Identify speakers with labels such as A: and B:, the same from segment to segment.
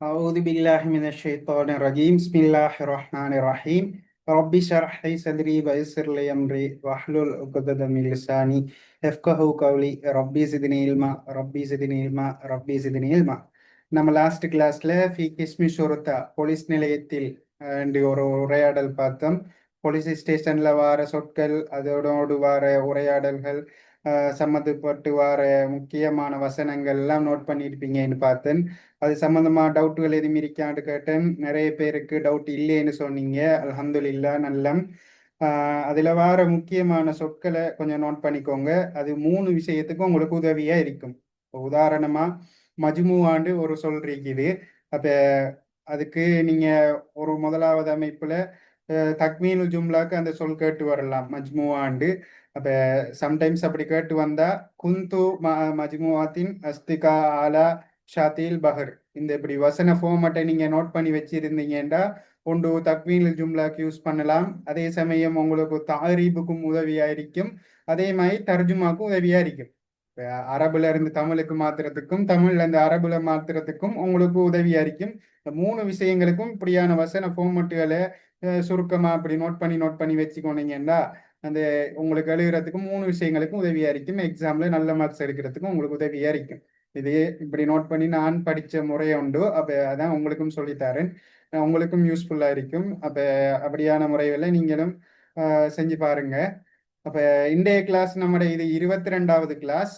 A: أعوذ بالله من الشيطان الرجيم بسم الله الرحمن الرحيم ربي اشرح لي صدري ويسر لي أمري واحلل عقدة من لساني يفقهوا قولي ربي زدني علما ربي زدني علما ربي زدني علما நம்ம லாஸ்ட் கிளாஸ்ல ஃபி கிஸ்மி ஷுருத்தா போலீஸ் நிலையத்தில் அண்ட் ஒரு உரையாடல் பார்த்தோம் போலீஸ் ஸ்டேஷன்ல வார சொற்கள் அதோடு வார உரையாடல்கள் சம்மந்தப்பட்டு வர முக்கியமான வசனங்கள் எல்லாம் நோட் பண்ணியிருப்பீங்கன்னு பார்த்தேன். அது சம்மந்தமாக டவுட்டுகள் எதுவும் இருக்கான்னு கேட்டேன். நிறைய பேருக்கு டவுட் இல்லைன்னு சொன்னீங்க. அலமதுல்லா நல்லம். அதில் வர முக்கியமான சொற்களை கொஞ்சம் நோட் பண்ணிக்கோங்க. அது மூணு விஷயத்துக்கும் உங்களுக்கு உதவியாக இருக்கும். இப்போ உதாரணமாக மஜ்மு மஜ்முவாண்டு ஒரு சொல் இருக்குது. அப்போ அதுக்கு நீங்கள் ஒரு முதலாவது அமைப்பில் தக்மீனு ஜும்லாக்கு அந்த சொல் கேட்டு வரலாம். மஜ்முவாண்டு. அப்ப சம்டைம்ஸ் அப்படி கேட்டு வந்தா குந்து மஜ்முவாத்தின் அஸ்திகா ஆலா ஷாத்தில் பஹர். இந்த இப்படி வசன ஃபோமட்டை நீங்க நோட் பண்ணி வச்சிருந்தீங்கன்னா ஒன்று தக்வீனில் ஜும்லாக்கு யூஸ் பண்ணலாம். அதே சமயம் உங்களுக்கு தாரீபுக்கும் உதவியா இருக்கும் அதே மாதிரி தர்ஜுமாக்கும் உதவியா இருக்கும் அரபுல இருந்து தமிழுக்கு மாத்துறதுக்கும் தமிழ்ல இருந்து அரபுல மாத்துறதுக்கும் உங்களுக்கு உதவியா இருக்கும் இந்த மூணு விஷயங்களுக்கும் இப்படியான வசன ஃபோமட்டுகளை சுருக்கமா அப்படி நோட் பண்ணி நோட் பண்ணி வச்சுக்கோனீங்கன்னா அந்த உங்களுக்கு எழுதுறதுக்கும் மூணு விஷயங்களுக்கும் உதவியா இருக்கும். எக்ஸாம்ல நல்ல மார்க்ஸ் எடுக்கிறதுக்கும் உங்களுக்கு உதவியா இருக்கும். இதையே இப்படி நோட் பண்ணி நான் படிச்ச முறை உண்டு. அப்ப அதான் உங்களுக்கும் சொல்லித்தரேன். உங்களுக்கும் யூஸ்ஃபுல்லா இருக்கும். அப்ப அப்படியான முறைகளை நீங்களும் செஞ்சு பாருங்க. அப்ப இன்றைய கிளாஸ் நம்முடைய இது இருபத்தி ரெண்டாவது கிளாஸ்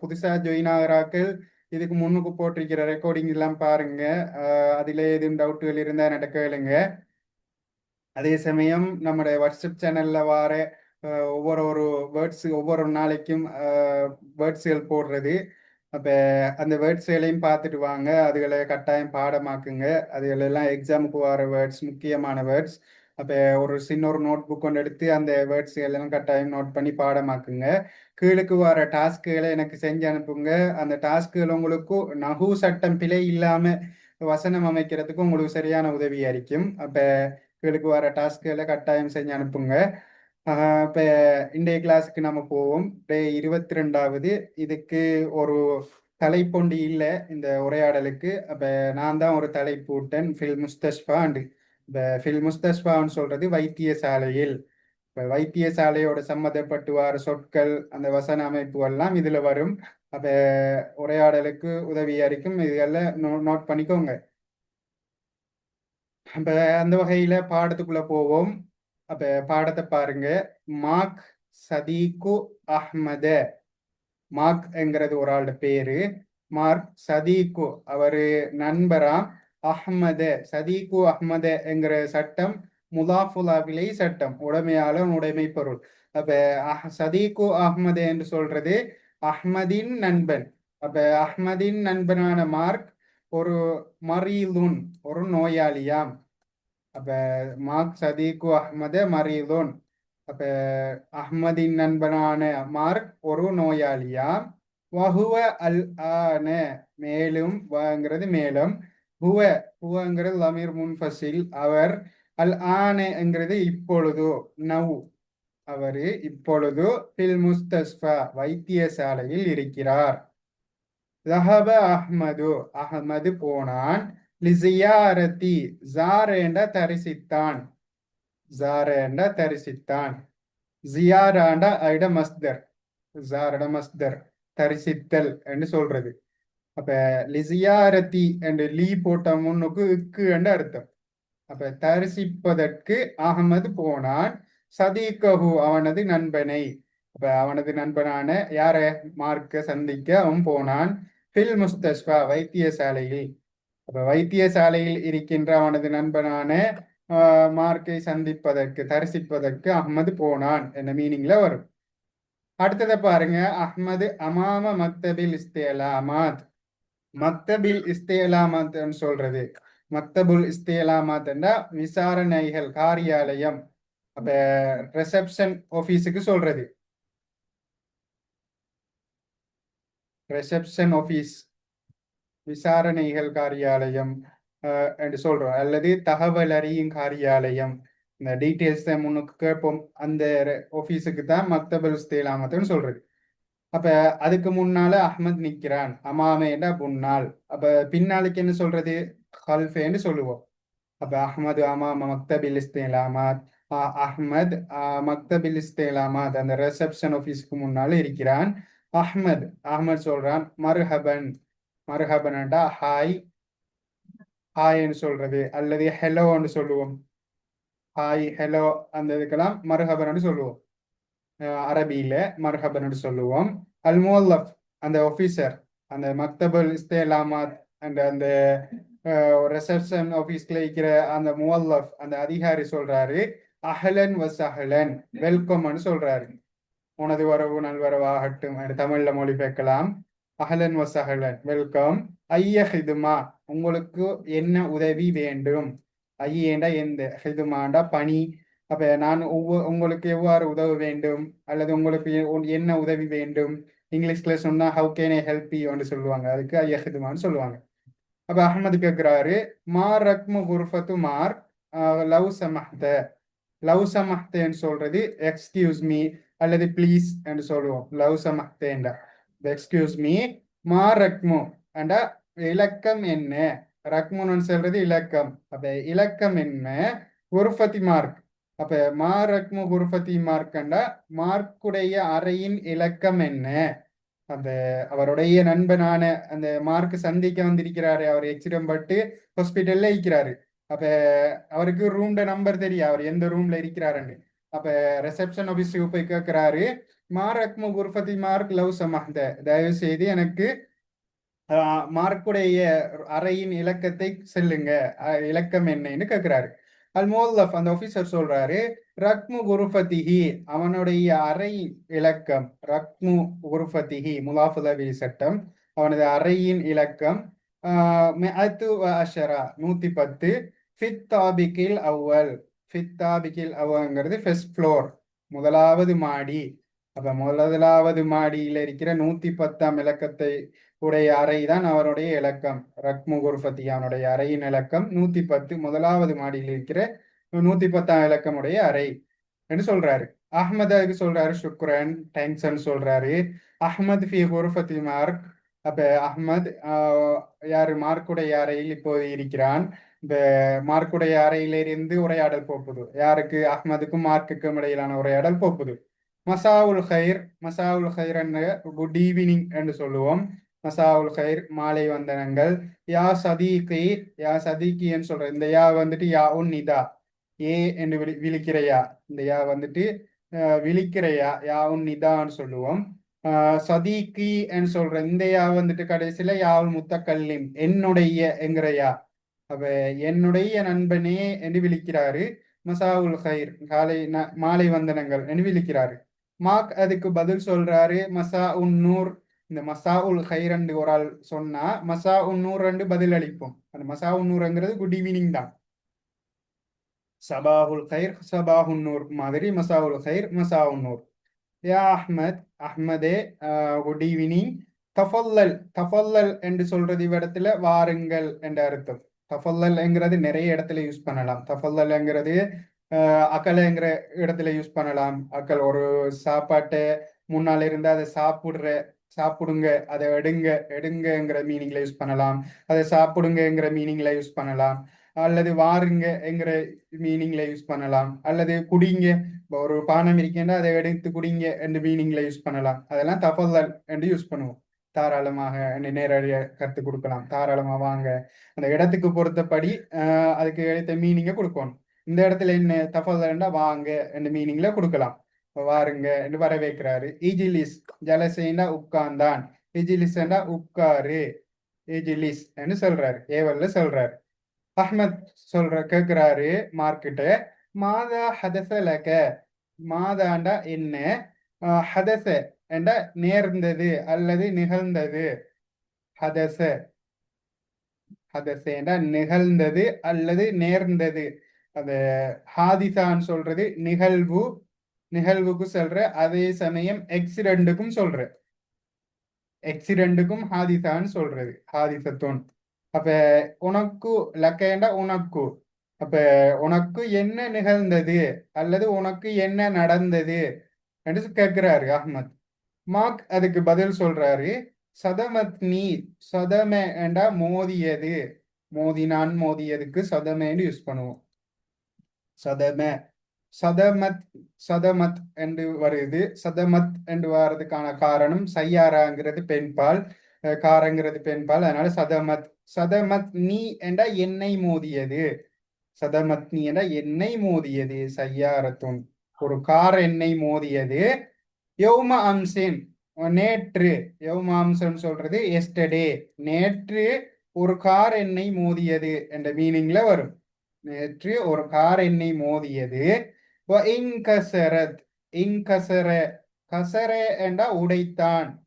A: புதுசா ஜாயின் ஆகிறாக்கள் இதுக்கு முன்னுக்கு போட்டிருக்கிற ரெக்கார்டிங் எல்லாம் பாருங்க. அதுல எதுவும் டவுட்டுகள் இருந்தா இல்லைங்க அதே சமயம் நம்முடைய வாட்ஸ்அப் சேனல்ல வார ஒவ்வொரு ஒரு வேர்ட்ஸ் ஒவ்வொரு நாளைக்கும் வேர்ட்ஸ்கள் போடுறது. அப்போ அந்த வேர்ட்ஸ்களையும் பார்த்துட்டு வாங்க. அதுகளை கட்டாயம் பாடமாக்குங்க. அதுகளெல்லாம் எக்ஸாமுக்கு வர வேர்ட்ஸ் முக்கியமான வேர்ட்ஸ் அப்போ ஒரு சின்ன ஒரு நோட் புக் கொண்டு எடுத்து அந்த வேர்ட்ஸ் எல்லாம் கட்டாயம் நோட் பண்ணி பாடமாக்குங்க. கீழுக்கு வர டாஸ்க்குகளை எனக்கு செஞ்சு அனுப்புங்க. அந்த டாஸ்க்குகள் உங்களுக்கு நகு சட்டம் பிழை இல்லாம வசனம் அமைக்கிறதுக்கு உங்களுக்கு சரியான உதவி இருக்கும். அப்போ எங்களுக்கு வர டாஸ்க்களை கட்டாயம் செஞ்சு அனுப்புங்க. இப்போ இன்றைய கிளாஸுக்கு நம்ம போவோம். இருபத்தி ரெண்டாவது இதுக்கு ஒரு தலைப்பொண்டி இல்லை இந்த உரையாடலுக்கு. அப்போ நான் தான் ஒரு தலைப்பு விட்டேன் ஃபில் முஸ்தஷ்பாண்டு இப்போ ஃபில் முஸ்தஷ்பான்னு சொல்றது வைத்தியசாலையில். இப்போ வைத்தியசாலையோட சம்மந்தப்பட்டு வர சொற்கள் அந்த வசன அமைப்பு எல்லாம் இதில் வரும். அப்போ உரையாடலுக்கு உதவியாக இருக்கும். இதெல்லாம் நோ நோட் பண்ணிக்கோங்க. அப்ப அந்த வகையில பாடத்துக்குள்ள போவோம். அப்ப பாடத்தை பாருங்க. மாக் சதீக்கு அஹ்மத. மாக் என்கிறது ஒரு ஆளோட பேரு. மார்க் சதீக்கு அவரு நண்பராம் அஹ்மத. சதீக்கு அஹ்மத என்கிற சட்டம் முலாஃபுலாவிலை சட்டம். உடைமையாளன் உடைமை பொருள் அப்ப சதீக்கு அஹ்மது என்று சொல்றது அஹ்மதின் நண்பன். அப்ப அஹ்மதின் நண்பனான மார்க் ஒரு மரீலுன் ஒரு நோயாளியாம் அப்ப மார்க் சதீக்கு அஹ்மது மரீலுன். அப்ப அஹ்மதின் நண்பனான மார்க் ஒரு நோயாளியாம் வஹுவ அல் ஆன. மேலும் வாங்கிறது மேலும். ஹுவ ஹுவங்கிறது லமீர் முன்ஃபசில் அவர் அல் ஆனேங்கிறது இப்பொழுது நவ். அவரு இப்பொழுது பில் முஸ்தஸ்பா வைத்தியசாலையில் இருக்கிறார். ஜஹப அஹ்மது அஹ்மது போனான். லிசியாரதி ஜாரேண்ட தரிசித்தான். ஜாரேண்ட தரிசித்தான். ஜியாராண்ட ஐட மஸ்தர் ஜாரட மஸ்தர் தரிசித்தல் என்று சொல்றது. அப்ப லிசியாரதி என்று லீ போட்ட முன்னுக்கு இக்கு என்று அர்த்தம். அப்ப தரிசிப்பதற்கு அகமது போனான். சதீகஹு அவனது நண்பனை. அப்ப அவனது நண்பனான யார? மார்க்க சந்திக்க அவன் போனான். பில் முஸ்தஸ்வா வைத்தியசாலையில். அப்ப வைத்தியசாலையில் இருக்கின்ற அவனது நண்பனான மார்க்கை சந்திப்பதற்கு தரிசிப்பதற்கு அஹ்மது போனான் என்ற மீனிங்ல வரும். அடுத்ததை பாருங்க. அஹ்மது அமாம மக்தபில் இஸ்தேலாமாத். மக்தபில் இஸ்தேலாமாத் சொல்றது. மக்தபுல் இஸ்தேலாமாத் விசாரணைகள் காரியாலயம். அப்ப ரிசப்ஷன் ஆபீஸுக்கு சொல்றது. ரிசப்ஷன் ஆஃபீஸ் விசாரணைகள் காரியாலயம் என்று சொல்கிறோம் அல்லது தகவல் அறியும் காரியாலயம். இந்த டீட்டெயில்ஸ் முன்னுக்கு கேட்போம். அந்த ஆஃபீஸுக்கு தான் மக்தபல் ஸ்தேலாமத்துன்னு சொல்கிறது அப்போ அதுக்கு முன்னால் அஹ்மத் நிற்கிறான் அமாமேடா முன்னால் அப்போ பின்னாளுக்கு என்ன சொல்கிறது ஹல்ஃபேன்னு சொல்லுவோம். அப்போ அஹ்மது அமாம மக்தபில் இஸ்தேலாமாத் அஹ்மத் மக்தபில் இஸ்தேலாமாத் அந்த ரிசப்ஷன் ஆஃபீஸ்க்கு முன்னால் இருக்கிறான். அஹ்மத் அஹ்மத் சொல்றான் மருஹபன். மருஹபன்டா ஹாய். ஹாய்ன்னு சொல்றது. அல்லது ஹெலோன்னு சொல்லுவோம். ஹாய் ஹெலோ அந்த இதுக்கெல்லாம் மருஹபன் சொல்லுவோம். அரபியில மர்ஹபன் சொல்லுவோம். அல் முவல்லப் அந்த ஆஃபீஸர் அந்த மக்தபல் இஸ்தேலாமாத் அந்த அந்த ரிசப்ஷன் ஆஃபீஸ்ல இருக்கிற அந்த முவல்லப் அந்த அதிகாரி சொல்றாரு. அஹலன் வஸ் அஹலன் வெல்கம்னு சொல்றாரு. உனது வரவு நல்வரவாகட்டும் தமிழ்ல மொழிபெயர்க்கலாம். அஹலன் வஸ் அஹலன் வெல்கம் ஐய ஹிதுமா உங்களுக்கு என்ன உதவி வேண்டும்? ஐயேண்டா எந்த? ஹிதுமாண்டா பணி. அப்ப நான் ஒவ்வொரு உங்களுக்கு எவ்வாறு உதவ வேண்டும்? அல்லது உங்களுக்கு என்ன உதவி வேண்டும்? இங்கிலீஷ்ல சொன்னா ஹவு கேன் ஐ ஹெல்ப் யூன்னு சொல்லுவாங்க. அதுக்கு ஐயஹிதுமான்னு சொல்லுவாங்க. அப்ப அஹமது கேட்கிறாரு மார் ரக்மு குர்ஃபத்து மார் லவ் சமஹ்த. லவ் சமஹ்தேன்னு சொல்றது எக்ஸ்கியூஸ் மீ அல்லது ப்ளீஸ் என்று சொல்லுவோம். லவ் சமத்தேண்டா எக்ஸ்கியூஸ் மீ மா ரக்மு. அண்டா இலக்கம் என்ன? ரக்முன்னு சொல்றது இலக்கம். அப்ப இலக்கம் என்ன? குர்ஃபத்தி மார்க் அப்ப மாரக்மு குருபதி மார்க்கண்டா மார்க்குடைய அறையின் இலக்கம் என்ன? அந்த அவருடைய நண்பனான அந்த மார்க் சந்திக்க வந்திருக்கிறாரு அவர் எக்ஸிடம் பட்டு ஹாஸ்பிட்டல்ல இருக்கிறாரு. அப்ப அவருக்கு ரூம்ட நம்பர் தெரியும் அவர் எந்த ரூம்ல இருக்கிறாருன்னு. அப்ப ரிசப்ஷன் ஆபீஸ் போய் கேட்கிறாரு மாரக்மு குருபதி மார்க் லவ் சமஹ்த. தயவு செய்து எனக்கு மார்க்குடைய அறையின் இலக்கத்தை செல்லுங்க. இலக்கம் என்னன்னு கேட்கிறாரு அல் மோல்லஃப் அந்த ஆபீசர் சொல்றாரு ரக்மு குருஃபதிஹி அவனுடைய அறை இலக்கம் ரக்மு குருஃபதிஹி முலாஃபுலவி சட்டம் அவனது அறையின் இலக்கம் அஷரா நூத்தி பத்து ஃபித் தாபிக்கில் அவ்வல். ஃபித்தாபிகில் அவங்கிறது ஃபெஸ்ட் ஃப்ளோர் முதலாவது மாடி. அப்ப முதலாவது மாடியில் இருக்கிற நூத்தி பத்தாம் இலக்கத்தை உடைய அறை தான் அவருடைய இலக்கம். ரக்மு அவனுடைய அறையின் இலக்கம் நூத்தி பத்து முதலாவது மாடியில் இருக்கிற நூத்தி பத்தாம் இலக்கம் உடைய அறை என்று சொல்றாரு. அஹ்மத் அதுக்கு சொல்றாரு சுக்ரன் டேங்க்ஸ்ன்னு சொல்றாரு. அஹ்மத் ஃபி குர்ஃபத்தி மார்க். அப்ப அஹ்மத் யாரு மார்க்குடைய அறையில் இப்போது இருக்கிறான். இந்த மார்க்குடைய அறையிலிருந்து உரையாடல் போப்புது யாருக்கு? அஹ்மதுக்கும் மார்க்குக்கும் இடையிலான உரையாடல் போப்புது மசாவுல் ஹைர் மசாவுல் ஹைர் குட் ஈவினிங் என்று சொல்லுவோம். மசாவுல் ஹைர் மாலை வந்தனங்கள். யா சதீகி யா சதீகின்னு சொல்ற இந்த யா வந்துட்டு யா உன் நிதா. ஏ என்று விழி விழிக்கிறையா இந்த யா வந்துட்டு விழிக்கிறையா யா. யா உன் நிதான்னு சொல்லுவோம். சதீகி என்று சொல்ற இந்த யா வந்துட்டு கடைசியில யாவுல் முத்தக்கல்லிம் என்னுடைய என்கிற யா. அப்ப என்னுடைய நண்பனே என்று விழிக்கிறாரு. மசாவுல் ஹைர் காலை மாலை வந்தனங்கள் என்று விழிக்கிறாரு. மாக் அதுக்கு பதில் சொல்றாரு மசா உன் நூர். இந்த மசா உல் ஹைரண்டு ஒரு ஆள் சொன்னா மசா உன்னூர் ரெண்டு பதில் அளிப்போம். அந்த மசா உன்னூர்ங்கிறது குட் ஈவினிங் தான். சபாஹுல் ஹைர் சபாஹுன்னூர் மாதிரி மசா உல் ஹைர் மசா உன்னூர் யா அஹ்மத் அஹ்மதே குட் ஈவினிங். தஃபல்லல் தஃபல்லல் என்று சொல்றது இவ்விடத்துல வாருங்கள் என்ற அர்த்தம். தஃபல்லல்ங்கிறது நிறைய இடத்துல யூஸ் பண்ணலாம். தஃபல்லல்ங்கிறது அக்கலைங்கிற இடத்துல யூஸ் பண்ணலாம். அக்கல் ஒரு சாப்பாட்டு முன்னால் இருந்து அதை சாப்பிடுற சாப்பிடுங்க அதை எடுங்க எடுங்கங்கிற மீனிங்ல யூஸ் பண்ணலாம். அதை சாப்பிடுங்கிற மீனிங்ல யூஸ் பண்ணலாம். அல்லது வாருங்கங்கிற மீனிங்ல யூஸ் பண்ணலாம். அல்லது குடிங்க ஒரு பானம் இருக்கேன்னா அதை எடுத்து குடிங்க என்ற மீனிங்ல யூஸ் பண்ணலாம். அதெல்லாம் தஃபல்லல் என்று யூஸ் பண்ணுவோம். தாராளமாக நேரடியாக கருத்து கொடுக்கலாம். தாராளமா வாங்க. அந்த இடத்துக்கு பொறுத்தபடி அதுக்கு எடுத்த மீனிங்கை கொடுக்கணும். இந்த இடத்துல என்ன தஃபல்லா வாங்க என்ற மீனிங்ல கொடுக்கலாம். வாருங்க என்று வரவேற்கிறாரு. ஈஜிலிஸ் ஜலசேனா உட்கார்ந்தான். இஜிலிஸ்டா உட்காரு. ஈஜிலிஸ் என்று சொல்றாரு. ஏவல்ல சொல்றாரு. அஹ்மத் சொல்ற கேக்குறாரு மார்க்கிட்ட மாதா ஹதச மாதாண்டா என்ன? ஹதச. என்ற நேர்ந்தது அல்லது நிகழ்ந்தது. ஹதச. ஹதச என்ற நிகழ்ந்தது அல்லது நேர்ந்தது. அந்த ஹாதிசான்னு சொல்றது நிகழ்வு. நிகழ்வுக்கு சொல்ற அதே சமயம் எக்ஸிடென்ட்டுக்கும் சொல்ற. எக்ஸிடென்ட்டுக்கும் ஹாதிசான்னு சொல்றது ஹாதிசத்தோன். அப்ப உனக்கு லக்கேண்டா உனக்கு. அப்ப உனக்கு என்ன நிகழ்ந்தது அல்லது உனக்கு என்ன நடந்தது என்று கேட்கிறாரு அஹ்மத். மார்க் அதுக்கு பதில் சொல்றாரு. சதமத்னி சதம சதமேண்டா மோதியது? மோதினான் மோதியதுக்கு சதமேன்னு யூஸ் பண்ணுவோம். சதமே. சதமத் சதமத் என்று வருது. சதமத் என்று வர்றதுக்கான காரணம் சையாராங்கிறது பெண்பால் காரங்கிறது பெண்பால். அதனால சதமத். சதமத் நீ என்றா எண்ணெய் மோதியது? சதமத் நீ என்றா எண்ணெய் மோதியது? சையாரத்துன். ஒரு கார் எண்ணெய் மோதியது. யௌம அம்சின் நேற்று. யௌம அம்சன் சொல்றது எஸ்டர்டே நேற்று ஒரு கார் எண்ணெய் மோதியது என்ற மீனிங்ல வரும். நேற்று ஒரு கார் எண்ணெய் மோதியது. இங்கசரத் இங்கசர கசர என்றா உடைத்தான்.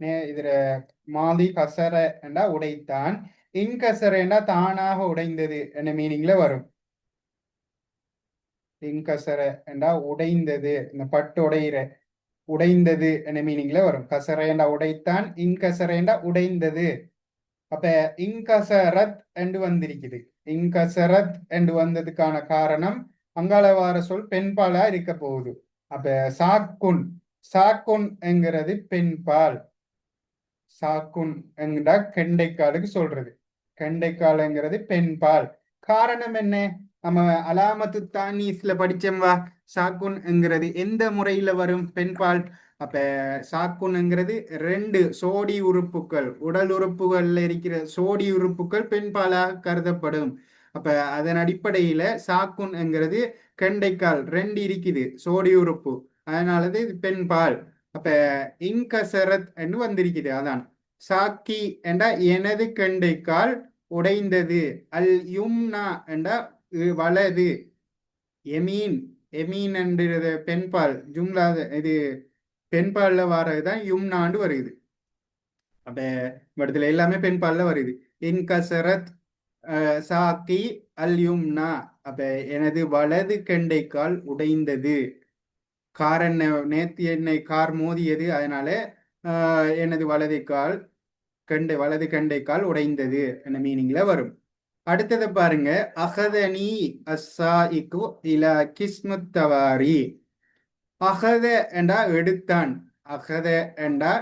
A: நே- இதுல மாதி கசர என்றா உடைத்தான். இன்கசர என்றா தானாக உடைந்தது என்ற மீனிங்ல வரும். இன்கசர என்றா உடைந்தது. இந்த பட்டு உடையிற உடைந்தது. என்ன மீனிங்ல வரும். கசரேண்டா உடைத்தான் இன்கசரேண்டா உடைந்தது. அப்ப இன்கசரத் என்று வந்திருக்குது. இன்கசரத் என்று வந்ததுக்கான காரணம் அங்காள வார சொல் பெண்பாலா இருக்க போகுது. அப்ப சாக்குன் சாக்குன் என்கிறது பெண்பால். சாக்குன் என்கிற கெண்டைக்காலுக்கு சொல்றது. கெண்டைக்கால்ங்கிறது பெண்பால். காரணம் என்ன? நம்ம அலாமத்து தானீஸ்ல படிச்சோம்வா வா எந்த முறையில வரும்? பெண்பால் அப்ப சாக்குன்ங்கிறது ரெண்டு சோடி உறுப்புகள் உடல் உறுப்புகள்ல இருக்கிற சோடி உறுப்புகள் பெண்பாலாக கருதப்படும். அப்ப அதன் அடிப்படையில சாக்குன்ங்கிறது கெண்டைக்கால் ரெண்டு இருக்குது சோடி உறுப்பு. அதனாலது இது பெண்பால் அப்ப இன்கசரத் என்று வந்திருக்குது அதான். சாக்கி என்றா எனது கெண்டைக்கால் உடைந்தது அல் யும்னா என்றா வலது. எமீன் எமீன் என்றது பெண்பால் ஜும்லா இது பெண்பால்ல வர்றதுதான் யும்னாண்டு வருது. அப்ப இடத்துல எல்லாமே பெண்பாலில் வருது. இன் கசரத் சாக்கி அல் யும்னா அப்ப எனது வலது கெண்டைக்கால் உடைந்தது. கார் என்ன நேத்து என்னை கார் மோதியது அதனால எனது வலது கால் கண்டை வலது கண்டைக்கால் உடைந்தது என்ன மீனிங்ல வரும். அடுத்தது பாருங்க. அகதனி அஸ்ஸாயிக்கு இலா கிஸ்முத்தவாரி அகத என்றா எடுத்தான். அகத என்றா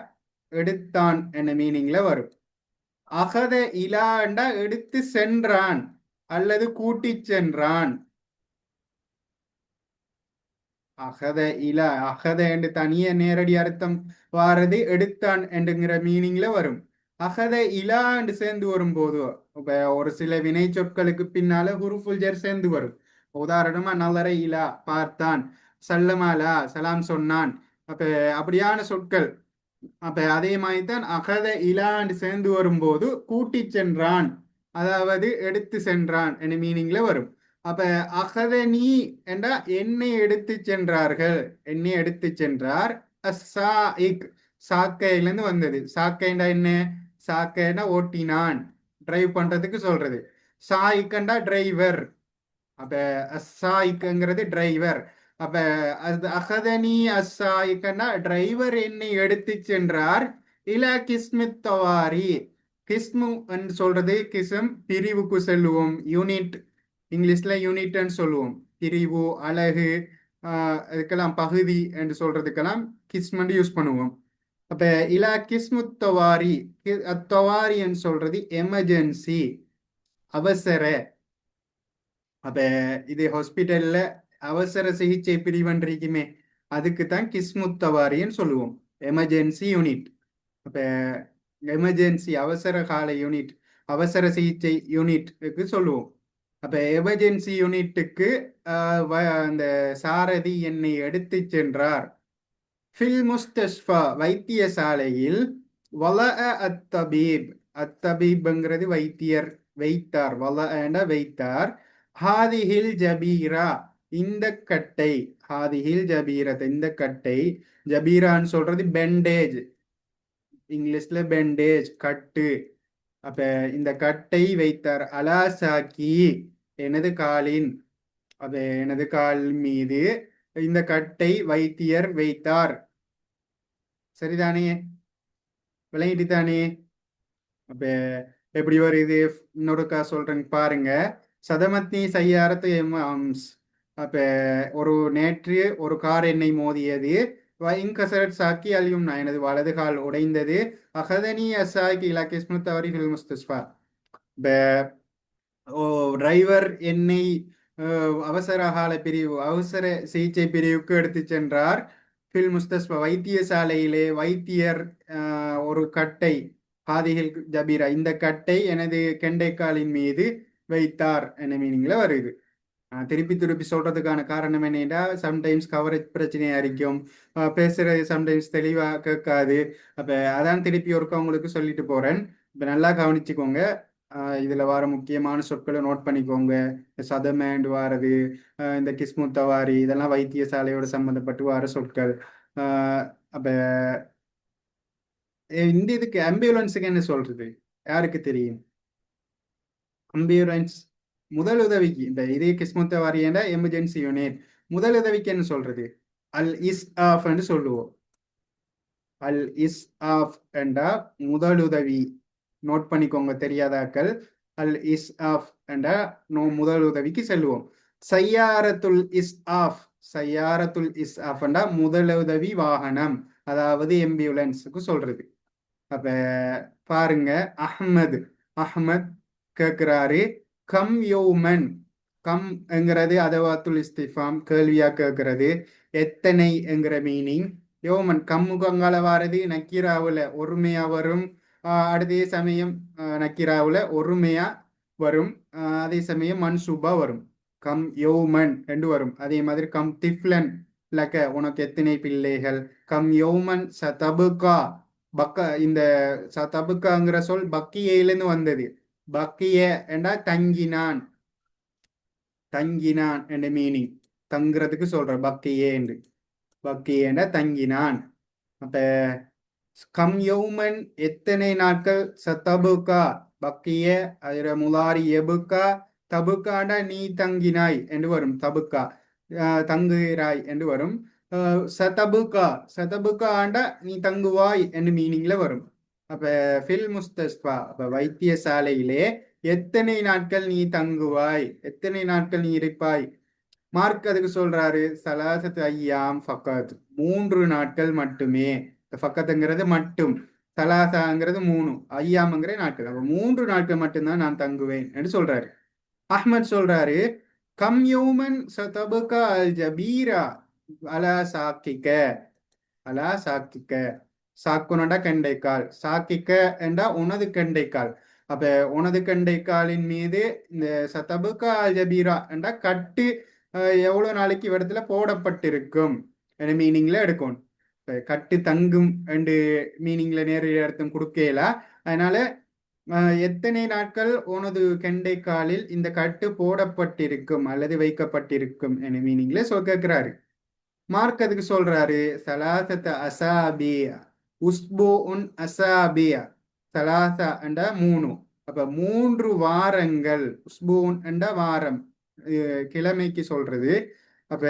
A: எடுத்தான் என்ற மீனிங்ல வரும். அகத இலா என்றா எடுத்து சென்றான் அல்லது கூட்டி சென்றான். அகத இலா அகத என்று தனிய நேரடி அர்த்தம் வாரது எடுத்தான் என்றுங்கிற மீனிங்ல வரும். அகத இலா என்று சேர்ந்து வரும்போது இப்ப ஒரு சில வினை சொற்களுக்கு பின்னால ஹுருஃபுல் ஜர் சேர்ந்து வரும். உதாரணமா நல்லற இலா பார்த்தான் சல்லமாலா சலாம் சொன்னான். அப்ப அப்படியான சொற்கள். அப்ப அதே மாதிரி தான் அகத இலான்னு சேர்ந்து வரும்போது கூட்டி சென்றான். அதாவது எடுத்து சென்றான் என்ற மீனிங்ல வரும். அப்ப நீ என்றா என்னை எடுத்து சென்றார்கள்? என்னை எடுத்து சென்றார் சாக்கையிலிருந்து வந்தது. சாக்கைண்டா என்ன? சாக்கைண்டா ஓட்டினான். டிரைவ் பண்றதுக்கு சொல்றது. சாய்க்கண்டா டிரைவர் அப்ப அஸ்ஸாய்க்குங்கிறது டிரைவர் அப்ப அது அகதனி அஸ்ஸாயிக்கன்னா டிரைவர் என்னை எடுத்து சென்றார். இல கிஸ்மித் தவாரி. கிஸ்மு என்று சொல்றது கிஸ்ம் பிரிவுக்கு செல்லுவோம். யூனிட். இங்கிலீஷ்ல யூனிட்னு சொல்லுவோம். பிரிவு அலகு இதுக்கெல்லாம் பகுதி என்று சொல்றதுக்கெல்லாம் கிஸ்மண்டு யூஸ் பண்ணுவோம். அப்ப இலா கிஸ்முத் தவாரி கி- சொல்றது எமர்ஜென்சி அவசர. அப்ப இது ஹாஸ்பிட்டல்ல அவசர சிகிச்சை பிரிவுன்னு இருக்குமே அதுக்கு தான் கிஸ்முத் தவாரின்னு சொல்லுவோம். எமர்ஜென்சி யூனிட் அப்ப எமர்ஜென்சி அவசர கால யூனிட் அவசர சிகிச்சை யூனிட்டுக்கு சொல்லுவோம். அப்ப எமர்ஜென்சி யூனிட்டுக்கு வ- அந்த சாரதி என்னை எடுத்து சென்றார். ஃபில் முஸ்தஷ்ஃபா வைத்தியசாலையில் வல அத்தபீப் அத்தபீப்ங்கிறது வைத்தியர் வைத்தார். வல வைத்தார். ஹாதிஹில் ஜபீரா இந்த கட்டை. ஹாதிஹில் ஜபீரத் இந்த கட்டை. ஜபீரான்னு சொல்றது பெண்டேஜ் இங்கிலீஷ்ல பெண்டேஜ் கட்டு. அப்ப இந்த கட்டை வைத்தார் அலாசாக்கி எனது காலின் அப்ப எனது கால் மீது இந்த கட்டை வைத்தியர் வைத்தார். சரிதானே? விளங்கிட்டு தானே அப்ப எப்படி வருது? இன்னொருக்கா சொல்றேன் பாருங்க. சதமத்னி சையாரத்து எம் அம்ஸ் அப்ப ஒரு நேற்று ஒரு கார் என்னை மோதியது. வைங்கசரட் சாக்கி நான் எனது வலது கால் உடைந்தது. அகதனி அசாக்கி இலாக்கி ஸ்மிருத்தவரி ஃபில் முஸ்தஸ்பா. ஓ டிரைவர் என்னை அவசர கால பிரிவு அவசர சிகிச்சை பிரிவுக்கு எடுத்து சென்றார். ஃபில் முஸ்தஸ்பா வைத்தியசாலையிலே வைத்தியர் ஒரு கட்டை ஹாதிஹில் ஜபீரா இந்த கட்டை எனது கெண்டைக்காலின் மீது வைத்தார் என்ன மீனிங்ல வருது. திருப்பி திருப்பி சொல்றதுக்கான காரணம் என்னன்னா சம்டைம்ஸ் கவரேஜ் பிரச்சனையா இருக்கும். பேசுறது சம்டைம்ஸ் தெளிவா கேட்காது. அப்ப அதான் திருப்பி ஒருக்க உங்களுக்கு சொல்லிட்டு போறேன். இப்ப நல்லா கவனிச்சுக்கோங்க. இதுல வர முக்கியமான சொற்களை நோட் பண்ணிக்கோங்க. சதமேண்டு வாரது இந்த கிஸ்முத்தவாரி இதெல்லாம் வைத்தியசாலையோட சம்பந்தப்பட்டு வர சொற்கள். அப்போ அப்ப இந்த இதுக்கு ஆம்புலன்ஸுக்கு என்ன சொல்றது? யாருக்கு தெரியும்? அம்பியூலன்ஸ் முதல் உதவிக்கு இந்த இதே கிஸ்முத்த வாரியண்ட எமர்ஜென்சி யூனிட் முதல் உதவிக்கு என்ன சொல்றது? அல் இஸ் ஆஃப் என்று சொல்லுவோம். அல் இஸ் ஆஃப் என்றா முதலுதவி. நோட் பண்ணிக்கோங்க தெரியாதாக்கள். அல் இஸ் ஆஃப் என்ற நோ முதல் உதவிக்கு செல்வோம் சையாரத்துல் இஸ் ஆஃப் சையாரத்துல் இஸ் ஆஃப் என்றா முதலுதவி வாகனம் அதாவது எம்பியூலன்ஸுக்கு சொல்றது. அப்ப பாருங்க அஹமது அஹ்மத் கேட்கிறாரு கம் யோமன் கம் என்கிறது அதவாத்துல் இஸ்திஃபாம் கேள்வியா கேட்கிறது எத்தனை என்கிற மீனிங் யோமன் கம்முகங்கால வாரது நக்கீராவில் ஒருமையா வரும். அதே சமயம் நக்கிராவில் நக்கீராவுல ஒருமையா வரும். அதே சமயம் மன்சூபா வரும். கம் யோமன் ரெண்டு வரும். அதே மாதிரி கம் திஃப்லன் லக்க உனக்கு எத்தனை பிள்ளைகள்? கம் யோமன் சதபுகா பக்க இந்த சதபுக்காங்கிற சொல் பக்கியிலிருந்து வந்தது. பக்கிய என்றா தங்கினான். தங்கினான் என்ற மீனிங் தங்குறதுக்கு சொல்ற பக்கியே என்று பக்கியேண்டா தங்கினான். அப்ப கம் யௌமன் எத்தனை நாட்கள் சத்தபுக்கா பக்கிய அதிர முலாரி எபுக்கா தபுக்காண்டா நீ தங்கினாய் என்று வரும் தபுக்கா தங்குகிறாய் என்று வரும் சதபுகா சதபுக்கா சதபுக்கா ஆண்டா நீ தங்குவாய் என்று மீனிங்ல வரும் அப்ப ஃபில் முஸ்தஸ்பா அப்ப வைத்தியசாலையிலே எத்தனை நாட்கள் நீ தங்குவாய் எத்தனை நாட்கள் நீ இருப்பாய் மார்க் அதுக்கு சொல்றாரு சலாசத்து ஐயாம் ஃபக்கத் மூன்று நாட்கள் மட்டுமே ஃபக்கத்துங்கிறது மட்டும். தலாசாங்கிறது மூணு. ஐயாம்ங்கிற நாட்கள். அப்போ மூன்று நாட்கள் மட்டும்தான் நான் தங்குவேன் என்று சொல்றாரு. அஹ்மத் சொல்றாரு கம் யூமன் சதபுகா அல் ஜபீரா? அலா சாக்கிக்க அலா சாக்கிக்க சாக்குனடா கெண்டைக்கால். சாக்கிக்க என்றா உனது கெண்டைக்கால். அப்ப உனது கெண்டைக்காலின் மீது இந்த சதபுகா அல் ஜபீரா என்றா கட்டு எவ்வளவு நாளைக்கு இடத்துல போடப்பட்டிருக்கும்? என்ற மீனிங்ல எடுக்கணும் கட்டு தங்கும் என்று மீனிங்ல நேரடி அர்த்தம் கொடுக்கல? அதனால எத்தனை நாட்கள் உனது கெண்டைக்காலில் இந்த கட்டு போடப்பட்டிருக்கும் அல்லது வைக்கப்பட்டிருக்கும் என மீனிங்ல சொல் கேட்கிறாரு மார்க் அதுக்கு சொல்றாரு சலாசத்த அசாபியா உஸ்பு உன் அசாபியா. சலாசா என்ற மூணு. அப்ப மூன்று வாரங்கள் உஸ்போன் என்ற வாரம். கிழமைக்கு சொல்றது. அப்ப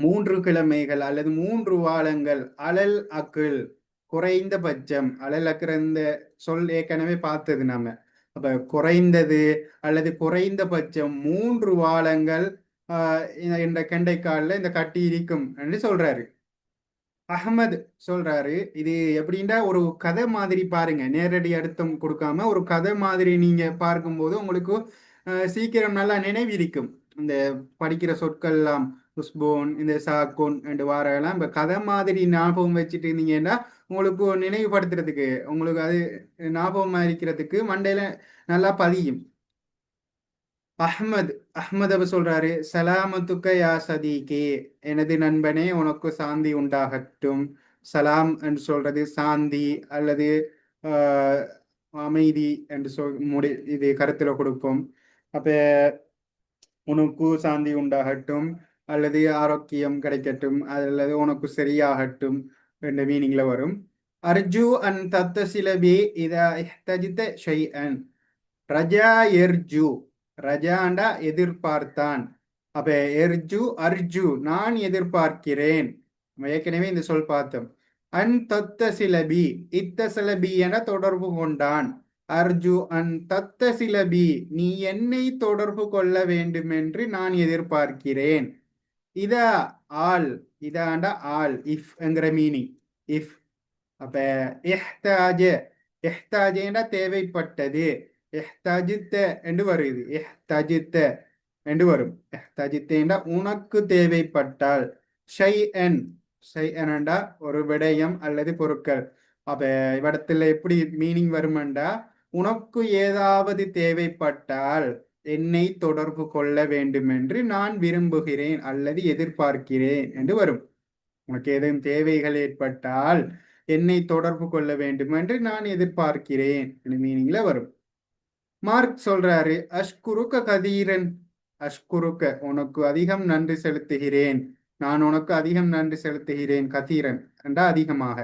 A: மூன்று கிழமைகள் அல்லது மூன்று வாரங்கள் அலல் அக்குள் குறைந்தபட்சம். அலல் அக்குற இந்த சொல் ஏற்கனவே பார்த்தது நாம. அப்ப குறைந்தது அல்லது குறைந்தபட்சம் மூன்று வாரங்கள் ஆஹ் இந்த- இந்த இந்த கட்டி இருக்கும் என்று சொல்றாரு. அகமது சொல்றாரு இது எப்படின்னா ஒரு கதை மாதிரி பாருங்க. நேரடி அர்த்தம் கொடுக்காம ஒரு கதை மாதிரி நீங்க பார்க்கும்போது உங்களுக்கு சீக்கிரம் நல்லா நினைவிருக்கும். இந்த படிக்கிற சொற்கள் குஷ்போன் இந்த சாக்கோன் ரெண்டு வாரம் எல்லாம் இப்ப கதை மாதிரி ஞாபகம் வச்சுட்டு இருந்தீங்கன்னா உங்களுக்கு நினைவுபடுத்துறதுக்கு உங்களுக்கு அது ஞாபகமா இருக்கிறதுக்கு மண்டையில நல்லா பதியும். அஹ்மத் அஹ்மத் அவ சொல்றாரு சலாமத்துக்க யா சதீகே எனது நண்பனே உனக்கு சாந்தி உண்டாகட்டும். சலாம் என்று சொல்றது சாந்தி அல்லது ஆஹ், அமைதி என்று சொல் முடி இது கருத்துல கொடுப்போம். அப்ப உனக்கு சாந்தி உண்டாகட்டும். அல்லது ஆரோக்கியம் கிடைக்கட்டும் அல்லது உனக்கு சரியாகட்டும் என்ற மீனிங்ல வரும். அர்ஜு அன் தத்த சிலபி இதா ஷை அன் ரஜா எர்ஜு. ரஜாண்டா எதிர்பார்த்தான். அப்ப எர்ஜு அர்ஜு நான் எதிர்பார்க்கிறேன். நம்ம ஏற்கனவே இந்த சொல் பார்த்தோம். அன் தத்த சிலபி இத்த சிலபி என தொடர்பு கொண்டான். அர்ஜு அன் தத்த சிலபி நீ என்னை தொடர்பு கொள்ள வேண்டும் என்று நான் எதிர்பார்க்கிறேன். இதா ஆல் இதாண்டா ஆல் இஃப் என்கிற மீனிங் இஃப் அப்ப எஹ்தாஜ் எஹ்தாஜேண்டா தேவைப்பட்டது? எஹ்தாஜித்த என்று வருது. எஹ்தாஜித்த என்று வரும். எஹ்தாஜித்தேண்டா உனக்கு தேவைப்பட்டால் ஷை என் ஷை என்னண்டா ஒரு விடயம் அல்லது பொருட்கள். அப்ப இவ்விடத்துல எப்படி மீனிங் வருமெண்டா? உனக்கு ஏதாவது தேவைப்பட்டால் என்னை தொடர்பு கொள்ள வேண்டும் என்று நான் விரும்புகிறேன் அல்லது எதிர்பார்க்கிறேன் என்று வரும். உனக்கு ஏதும் தேவைகள் ஏற்பட்டால் என்னை தொடர்பு கொள்ள வேண்டும் என்று நான் எதிர்பார்க்கிறேன் மீனிங்ல வரும். மார்க் சொல்றாரு அஷ்குருக்க கதீரன் அஷ்குருக்க உனக்கு அதிகம் நன்றி செலுத்துகிறேன். நான் உனக்கு அதிகம் நன்றி செலுத்துகிறேன் கதீரன். என்றா அதிகமாக.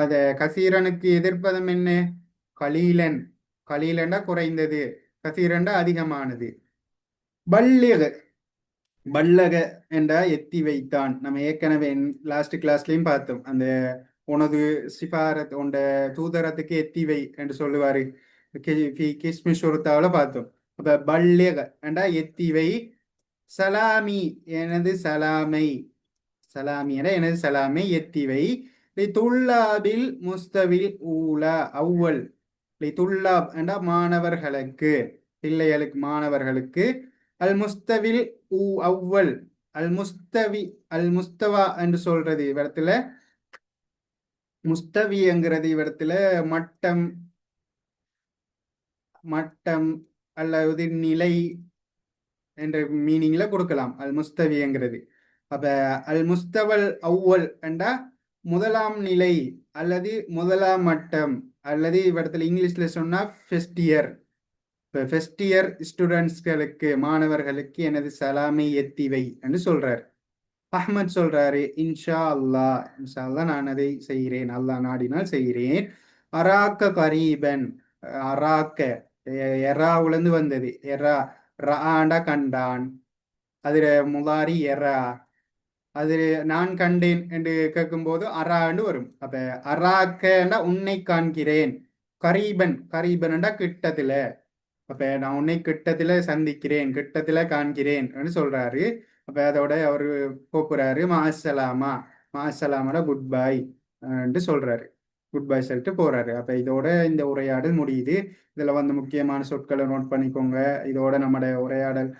A: அத கசீரனுக்கு எதிர்ப்பதம் என்ன? கலீலன். கலீலண்டா குறைந்தது. கசீரண்டா அதிகமானது. பல்லிக பல்லக என்றா எத்தி வைத்தான். நம்ம ஏற்கனவே லாஸ்ட் கிளாஸ்லயும் பார்த்தோம். அந்த உனது சிபாரத் உண்ட தூதரத்துக்கு எத்தி வை என்று சொல்லுவாரு. கிஸ்மிஷ் ஒருத்தாவில பார்த்தோம். அப்ப பல்லிக என்றா எத்தி வை சலாமி எனது சலாமை. சலாமி என எனது சலாமை எத்தி வை. துல்லாபில் முஸ்தவில் ஊலா அவ்வல். துல்லாப் என்றா மாணவர்களுக்கு பிள்ளைகளுக்கு மாணவர்களுக்கு அல் முஸ்தவில் ஊ அவ்வல் அல் முஸ்தவி அல் முஸ்தவா என்று சொல்றது இவரத்துல முஸ்தவிங்கிறது இவரத்துல மட்டம் மட்டம் அல்லது நிலை என்ற மீனிங்ல கொடுக்கலாம். அல் முஸ்தவிங்கிறது அப்ப அல் முஸ்தவல் அவ்வல் என்றா முதலாம் நிலை அல்லது முதலாம் மட்டம் அல்லது இவரத்தில் இங்கிலீஷ்ல சொன்னா ஃபெஸ்ட் இயர் இப்போ ஃபெஸ்ட் இயர் ஸ்டூடெண்ட்ஸ்களுக்கு மாணவர்களுக்கு எனது சலாமை எத்திவை என்று சொல்றார். அஹ்மத் சொல்றாரு இன்ஷா அல்லா இன்ஷா அல்லா நான் அதை செய்கிறேன். அல்லா நாடினால் செய்கிறேன். அராக்க கரீபன். அராக்க. எராவுலேருந்து வந்தது. எரா ராண்டா கண்டான். அதில் முதாரி எரா அது நான் கண்டேன் என்று கேட்கும்போது அரான்னு வரும். அப்ப அறாக்கண்டா உன்னை காண்கிறேன். கரீபன் கரீபன்டா கிட்டத்துல. அப்ப நான் உன்னை கிட்டத்துல சந்திக்கிறேன் கிட்டத்துல காண்கிறேன் சொல்றாரு. அப்ப அதோட அவரு கூப்பிடுறாரு மாசலாமா மாசலாமடா குட் பாய் சொல்றாரு. குட் பை சொல்லிட்டு போறாரு. அப்ப இதோட இந்த உரையாடல் முடியுது. இதுல வந்து முக்கியமான சொற்களை நோட் பண்ணிக்கோங்க. இதோட நம்முடைய உரையாடல்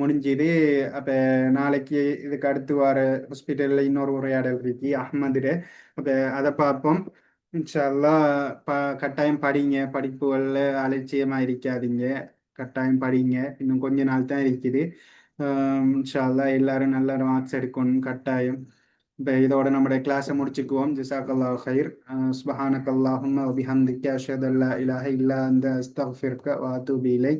A: முடிஞ்சுது. அப்போ நாளைக்கு இதுக்கு அடுத்து வர ஹாஸ்பிட்டலில் இன்னொரு உரையாடல் இருக்கு. அஹ்மதுல அப்போ அதை பார்ப்போம். இன்ஷால்லா ப கட்டாயம் படிங்க. படிப்புகளில் அலட்சியமாக இருக்காதீங்க. கட்டாயம் படிங்க. இன்னும் கொஞ்ச நாள் தான் இருக்குது. இன்ஷால்லா எல்லாரும் நல்ல மார்க்ஸ் எடுக்கணும். கட்டாயம். இப்போ இதோட நம்முடைய கிளாஸை முடிச்சுக்குவோம். ஜிசாக்கல்லா ஹைர் சுபஹானக்கல்லாஹும் அல்லாஹும் அஷதல்லா அஷத் இலாஹ இல்லா அந்த அஸ்தஃபிர்க வாத்து பீலை